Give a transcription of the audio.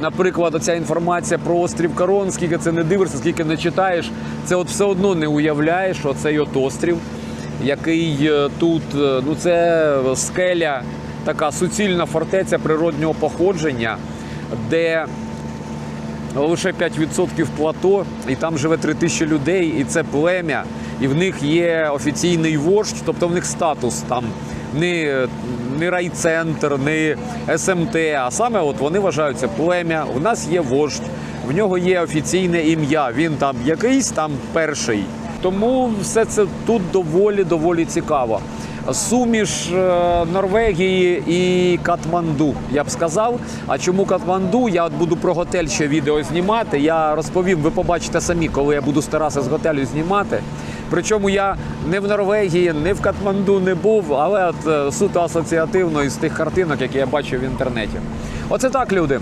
наприклад, оця інформація про острів Корон, скільки це не дивишся, скільки не читаєш, це от все одно не уявляєш, що цей от острів, який е, тут, е, ну це скеля, така суцільна фортеця природнього походження, де лише 5% плато, і там живе 3 тисячі людей, і це плем'я, і в них є офіційний вождь, тобто в них статус там не, не райцентр, не СМТ, а саме от вони вважаються плем'я. У нас є вождь, в нього є офіційне ім'я. Він там якийсь там перший. Тому все це тут доволі доволі цікаво. Суміш е, Норвегії і Катманду, я б сказав. А чому Катманду? Я от буду про готель ще відео знімати. Я розповім, ви побачите самі, коли я буду старатися з готелю знімати. Причому я не в Норвегії, не в Катманду не був, але от е, суто асоціативно із тих картинок, які я бачив в інтернеті. Оце так, люди.